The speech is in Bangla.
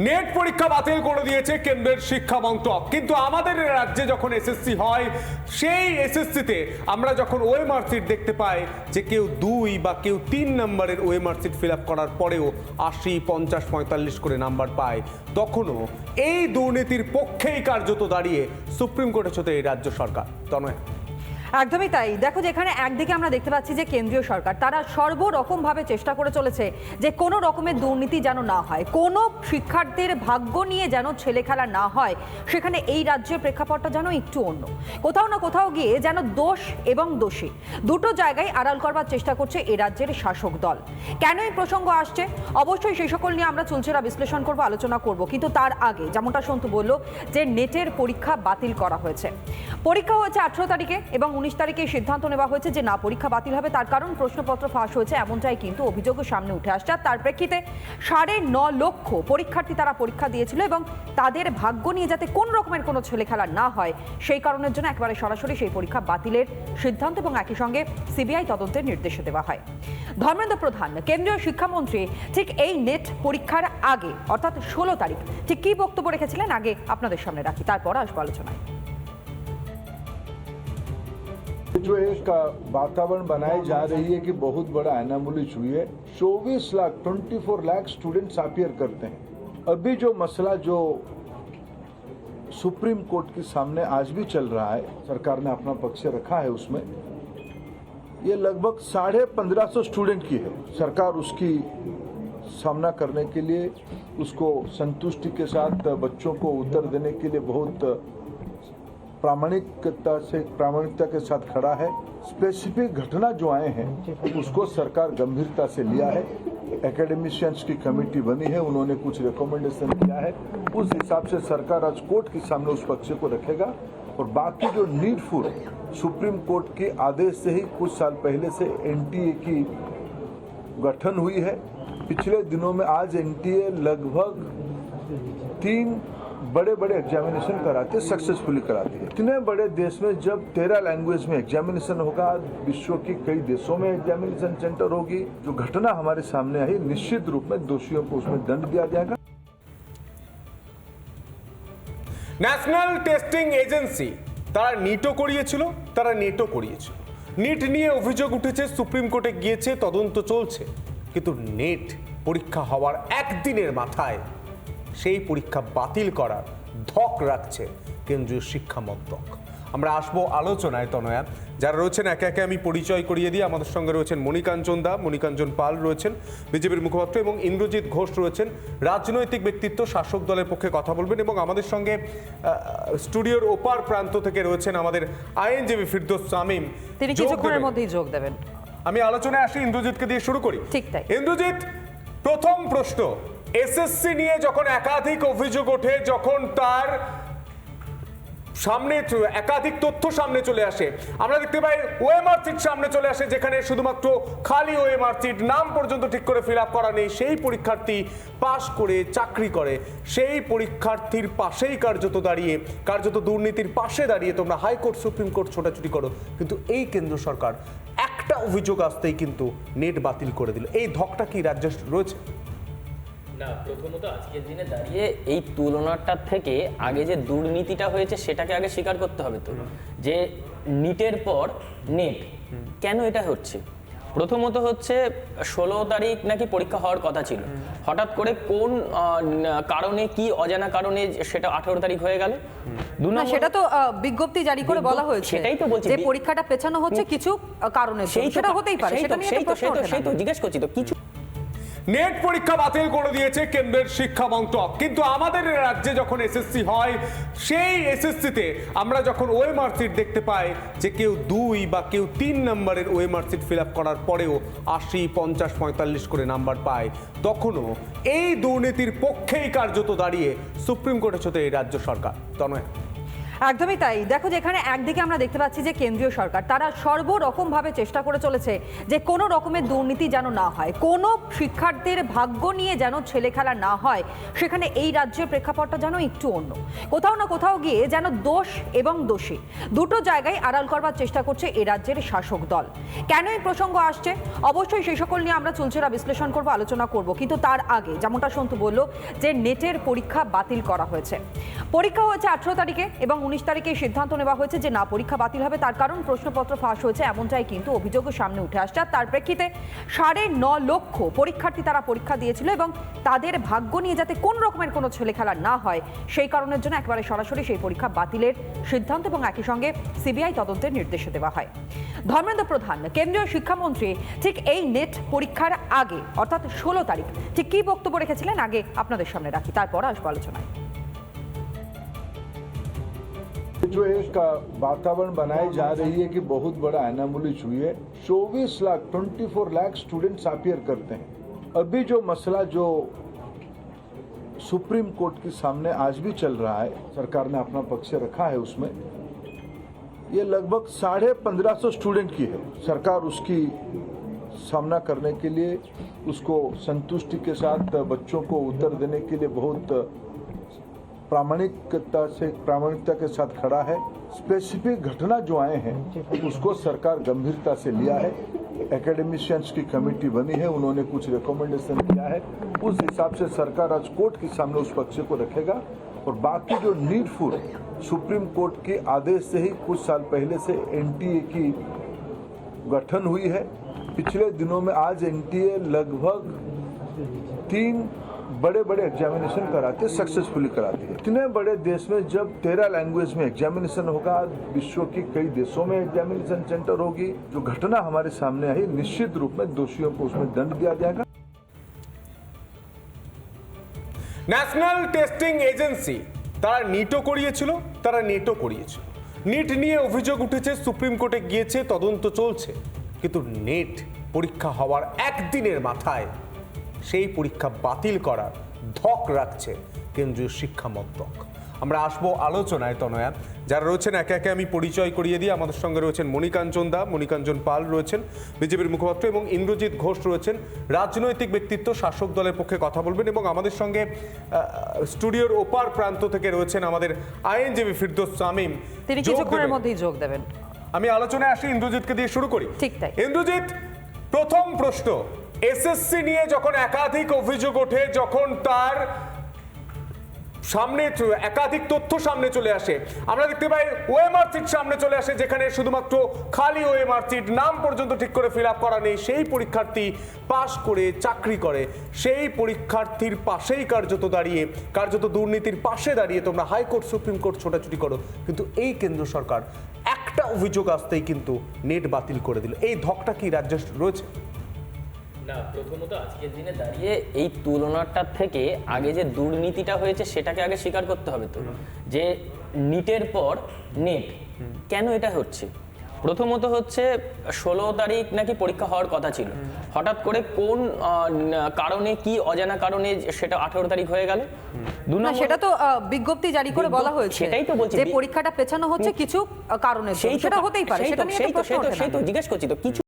নেট পরীক্ষা বাতিল করে দিয়েছে কেন্দ্রের শিক্ষা মন্ত্রক। কিন্তু আমাদের রাজ্যে যখন এসএসসি হয়, সেই এসএসসিতে আমরা যখন ওএমআর সিট দেখতে পাই যে কেউ দুই বা কেউ তিন নম্বরের ওএমআর ফিল আপ করার পরেও আশি, পঞ্চাশ, পঁয়তাল্লিশ করে নাম্বার পায়, তখনও এই দুর্নীতির পক্ষেই কার্যত দাঁড়িয়ে সুপ্রিম কোর্টে ছোতে এই রাজ্য সরকার। তনয়। একদমই তাই। দেখো যেখানে একদিকে আমরা দেখতে পাচ্ছি যে কেন্দ্রীয় সরকার, তারা সর্বরকম ভাবে চেষ্টা করে চলেছে যে কোনো রকমের দুর্নীতি যেন না হয়, কোনো শিক্ষার্থীর ভাগ্য নিয়ে যেন ছেলে খেলা না হয়, সেখানে এই রাজ্যের প্রেক্ষাপটটা যেন একটু অন্য। কোথাও না কোথাও গিয়ে যেন দোষ এবং দোষী দুটো জায়গায় আড়াল করবার চেষ্টা করছে এই রাজ্যের শাসক দল। কেন এই প্রসঙ্গ আসছে? অবশ্যই সেই সকল নিয়ে আমরা চুলচেরা বিশ্লেষণ করব, আলোচনা করব। কিন্তু তার আগে যেমনটা সন্তু বলল, যে নেটের পরীক্ষা বাতিল করা হয়েছে। পরীক্ষা হয়েছে আঠেরো তারিখে এবং উনিশ তারিখে সিদ্ধান্ত নেওয়া হয়েছে যে না, পরীক্ষা বাতিল হবে। তার কারণ প্রশ্নপত্র ফাঁস হয়েছে, এমনটাই কিন্তু অভিযোগও সামনে উঠে আসছে। আর তার প্রেক্ষিতে সাড়ে ন লক্ষ পরীক্ষার্থী তারা পরীক্ষা দিয়েছিল এবং তাদের ভাগ্য নিয়ে যাতে কোন রকমের কোনো ছেলে খেলা না হয়, সেই কারণের জন্য একেবারে সরাসরি সেই পরীক্ষা বাতিলের সিদ্ধান্ত এবং একই সঙ্গে সিবিআই তদন্তের নির্দেশ দেওয়া হয়। ধর্মেন্দ্র প্রধান, কেন্দ্রীয় শিক্ষামন্ত্রী, ঠিক এই নেট পরীক্ষার আগে, অর্থাৎ ষোলো তারিখ, ঠিক কী বক্তব্য রেখেছিলেন? আগে আপনাদের সামনে রাখি, তারপর আসব আলোচনায়। जो एक वातावरण बनाई जा रही है कि बहुत बड़ा एनामुलिज हुई है। 24 लाख 24 लाख स्टूडेंट्स अपियर करते हैं। अभी जो मसला जो सुप्रीम कोर्ट के सामने आज भी चल रहा है, सरकार ने अपना पक्ष रखा है उसमें, ये लगभग साढ़े पंद्रह सौ स्टूडेंट की है। सरकार उसकी सामना करने के लिए, उसको संतुष्टि के साथ बच्चों को उत्तर देने के लिए बहुत प्रामाणिकता से, प्रामाणिकता के साथ खड़ा है। स्पेसिफिक घटना जो आए हैं, उसको सरकार गंभीरता से लिया है। एकेडमिशियंस की कमेटी बनी है, उन्होंने कुछ रिकमेंडेशन किया है। उस हिसाब से सरकार आज कोर्ट के सामने उस पक्ष को रखेगा। और बाकी जो नीडफुल सुप्रीम कोर्ट के आदेश से ही कुछ साल पहले से एनटीए की गठन हुई है। पिछले दिनों में आज एनटीए लगभग तीन बड़े बड़े एग्जामिनेशन कराते सक्सेसफुली कराती है इतने बड़े देश में जब तेरह लैंग्वेज में एग्जामिनेशन होगा विश्व की कई देशों में एग्जामिनेशन सेंटर होगी जो घटना हमारे सामने आई निश्चित रूप में दोषियों को उसमें दंड दिया जाएगा ন্যাশনাল টেস্টিং এজেন্সি তারা নিটও করিয়েছিল তারা নেটও করিয়েছিল নিট নিয়ে অভিযোগ উঠেছে সুপ্রিম কোর্টে গিয়েছে তদন্ত চলছে কিন্তু নেট পরীক্ষা হওয়ার একদিনের মাথায় সেই পরীক্ষা বাতিল করার ধক রাখছে কেন্দ্রীয় শিক্ষা মন্ত্রক। আমরা আসব আলোচনায় তনয়া। যারা রয়েছেন একে একে আমি পরিচয় করিয়ে দিই। আমাদের সঙ্গে রয়েছেন মণিকাঞ্চন দা মণিকাঞ্চন পাল রয়েছেন বিজেপির মুখপাত্র এবং ইন্দ্রজিৎ ঘোষ রয়েছেন রাজনৈতিক ব্যক্তিত্ব শাসক দলের পক্ষে কথা বলবেন এবং আমাদের সঙ্গে স্টুডিওর ওপার প্রান্ত থেকে রয়েছেন আমাদের আইনজীবী ফিরদোস সামিম তিনি কিছুক্ষণের মধ্যেই যোগ দেবেন। আমি আলোচনায় আসি ইন্দ্রজিৎকে দিয়ে শুরু করি। ঠিক তাই। ইন্দ্রজিৎ প্রথম প্রশ্ন। এসএসসি নিয়ে যখন একাধিক অভিযোগ ওঠে, যখন তার সামনে একাধিক তথ্য সামনে চলে আসে, আমরা দেখতে পাই ওএমআর সিট সামনে চলে আসে, যেখানে শুধুমাত্র খালি ওএমআর সিট নাম পর্যন্ত ঠিক করে ফিল আপ করা নেই, সেই পরীক্ষার্থী পাশ করে চাকরি করে। সেই পরীক্ষার্থীর পাশেই কার্যত দাঁড়িয়ে, কার্যত দুর্নীতির পাশে দাঁড়িয়ে তোমরা হাইকোর্ট, সুপ্রিম কোর্ট ছোটাছুটি করো। কিন্তু এই কেন্দ্র সরকার একটা অভিযোগ আসতেই কিন্তু নেট বাতিল করে দিল। এই ধকটা কি রাজ্যে রয়েছে? না প্রথমত আজকের দিনে দাঁড়িয়ে এই তুলনাটার থেকে আগে যে দুর্নীতিটা হয়েছে সেটাকে আগে স্বীকার করতে হবে তো। যে নিটের পর নেট কেন এটা হচ্ছে? প্রথমত হচ্ছে ষোলো তারিখ নাকি পরীক্ষা হওয়ার কথা ছিল। হঠাৎ করে কোন কারণে কি অজানা কারণে সেটা আঠারো তারিখ হয়ে গেল। সেটা তো আহ, বিজ্ঞপ্তি জারি করে বলা হয়েছে সেটাই তো বলছি। যে পরীক্ষাটা পেছানো হচ্ছে কিছু কারণে সেই সেটা হতেই পারে সেটা নিয়ে সেই তো। জিজ্ঞেস করছি তো। কিছু নেট পরীক্ষা বাতিল করে দিয়েছে কেন্দ্রের শিক্ষা মন্ত্রক। কিন্তু আমাদের রাজ্যে যখন এসএসসি হয়, সেই এসএসসিতে আমরা যখন ওএমআর সিট দেখতে পাই যে কেউ দুই বা কেউ তিন নম্বরের ওএমআর ফিল আপ করার পরেও আশি, পঞ্চাশ, পঁয়তাল্লিশ করে নাম্বার পায়। তখনও এই দুর্নীতির পক্ষেই কার্যত দাঁড়িয়ে সুপ্রিম কোর্টে ছোতে এই রাজ্য সরকার। তনয়। একদমই তাই। দেখো যেখানে একদিকে আমরা দেখতে পাচ্ছি যে কেন্দ্রীয় সরকার, তারা সর্বরকম ভাবে চেষ্টা করে চলেছে যে কোনো রকমের দুর্নীতি যেন না হয়, কোনো শিক্ষার্থীর ভাগ্য নিয়ে যেন ছেলে খেলা না হয়, সেখানে এই রাজ্যের প্রেক্ষাপটটা যেন একটু অন্য। কোথাও না কোথাও গিয়ে যেন দোষ এবং দোষী দুটো জায়গায় আড়াল করবার চেষ্টা করছে এ রাজ্যের শাসক দল। কেন এই প্রসঙ্গ আসছে? অবশ্যই সেই সকল নিয়ে আমরা চুলচেরা বিশ্লেষণ করব, আলোচনা করব। কিন্তু তার আগে যেমনটা সন্তু বলল যে নেটের পরীক্ষা বাতিল করা হয়েছে। পরীক্ষা হয়েছে আঠেরো তারিখে এবং উনিশ তারিখে সিদ্ধান্ত নেওয়া হয়েছে যে না, পরীক্ষা বাতিল হবে। তার কারণ প্রশ্নপত্র ফাঁস হয়েছে, এমনটাই কিন্তু অভিযোগও সামনে উঠে আসছে। আর তার প্রেক্ষিতে সাড়ে ন লক্ষ পরীক্ষার্থী তারা পরীক্ষা দিয়েছিল এবং তাদের ভাগ্য নিয়ে যাতে কোন রকমের কোনো ছেলে খেলা না হয়, সেই কারণের জন্য একেবারে সরাসরি সেই পরীক্ষা বাতিলের সিদ্ধান্ত এবং একই সঙ্গে সিবিআই তদন্তের নির্দেশ দেওয়া হয়। ধর্মেন্দ্র প্রধান, কেন্দ্রীয় শিক্ষামন্ত্রী, ঠিক এই নেট পরীক্ষার আগে, অর্থাৎ ষোলো তারিখ, ঠিক কী বক্তব্য রেখেছিলেন? আগে আপনাদের সামনে রাখি, তারপর আসব আলোচনায়। जो एक वातावरण बनाई जा रही है कि बहुत बड़ा एनामुलिज हुई है। 24 लाख 24 लाख स्टूडेंट्स अपियर करते हैं। अभी जो मसला जो सुप्रीम कोर्ट के सामने आज भी चल रहा है, सरकार ने अपना पक्ष रखा है उसमें, ये लगभग साढ़े पंद्रह सौ स्टूडेंट की है। सरकार उसकी सामना करने के लिए, उसको संतुष्टि के साथ बच्चों को उत्तर देने के लिए बहुत प्रामाणिकता से, प्रामाणिकता के साथ खड़ा है। स्पेसिफिक घटना जो आए हैं, उसको सरकार गंभीरता से लिया है। एकेडमिशियंस की कमेटी बनी है, उन्होंने कुछ रिकमेंडेशन किया है। उस हिसाब से सरकार आज कोर्ट के सामने उस पक्ष को रखेगा। और बाकी जो नीडफुल सुप्रीम कोर्ट के आदेश से ही कुछ साल पहले से एनटीए की गठन हुई है। पिछले दिनों में आज एनटीए लगभग तीन बड़े बड़े एग्जामिनेशन कराते सक्सेसफुली कराती है इतने बड़े देश में जब तेरह लैंग्वेज में एग्जामिनेशन होगा विश्व की कई देशों में एग्जामिनेशन सेंटर होगी जो घटना हमारे सामने आई निश्चित रूप में दोषियों को उसमें दंड दिया जाएगा ন্যাশনাল টেস্টিং এজেন্সি তারা নিটও করিয়েছিল তারা নেটও করিয়েছিল নিট নিয়ে অভিযোগ উঠেছে সুপ্রিম কোর্টে গিয়েছে তদন্ত চলছে কিন্তু নেট পরীক্ষা হওয়ার একদিনের মাথায় সেই পরীক্ষা বাতিল করার ধক রাখছে কেন্দ্রীয় শিক্ষা মন্ত্রক। আমরা আসব আলোচনায় তনয়া। যারা রয়েছেন একে একে আমি পরিচয় করিয়ে দিই। আমাদের সঙ্গে রয়েছেন মণিকাঞ্চন দা মণিকাঞ্চন পাল রয়েছেন বিজেপির মুখপাত্র এবং ইন্দ্রজিৎ ঘোষ রয়েছেন রাজনৈতিক ব্যক্তিত্ব শাসক দলের পক্ষে কথা বলবেন এবং আমাদের সঙ্গে স্টুডিওর ওপার প্রান্ত থেকে রয়েছেন আমাদের আইনজীবী ফিরদোস সামিম তিনি কিছুক্ষণের। মধ্যেই যোগ দেবেন। আমি আলোচনায় আসি ইন্দ্রজিৎকে দিয়ে শুরু করি। ঠিক তাই। ইন্দ্রজিৎ প্রথম প্রশ্ন। এসএসসি নিয়ে যখন একাধিক অভিযোগ ওঠে, যখন তার সামনে একাধিক তথ্য সামনে চলে আসে। আমরা দেখতে পাই ওএমআর সিট সামনে চলে আসে, যেখানে শুধুমাত্র খালি ওএমআর সিট, নাম পর্যন্ত ঠিক করে ফিল আপ করা নেই। সেই পরীক্ষার্থী পাশ করে চাকরি করে। সেই পরীক্ষার্থীর পাশেই কার্যত দাঁড়িয়ে, কার্যত দুর্নীতির পাশে দাঁড়িয়ে তোমরা হাইকোর্ট, সুপ্রিম কোর্ট ছোটাছুটি করো। কিন্তু এই কেন্দ্র সরকার একটা অভিযোগ আসতেই কিন্তু নেট বাতিল করে দিল। এই ধকটা কি রাজ্যে রয়েছে? না প্রথমত আজকের দিনে দাঁড়িয়ে এই তুলনাটার থেকে আগে যে দুর্নীতিটা হয়েছে সেটাকে আগে স্বীকার করতে হবে তো। যে নিটের পর নেট কেন এটা হচ্ছে? প্রথমত হচ্ছে ষোলো তারিখ নাকি পরীক্ষা হওয়ার কথা ছিল। হঠাৎ করে কোন কারণে কি অজানা কারণে সেটা আঠারো তারিখ হয়ে গেল। সেটা তো আহ, বিজ্ঞপ্তি জারি করে বলা হয়েছে সেটাই তো বলছি। যে পরীক্ষাটা পেছানো হচ্ছে কিছু কারণে সেই সেটা হতেই পারে সেটা নিয়ে। তো জিজ্ঞেস করছি তো কিছু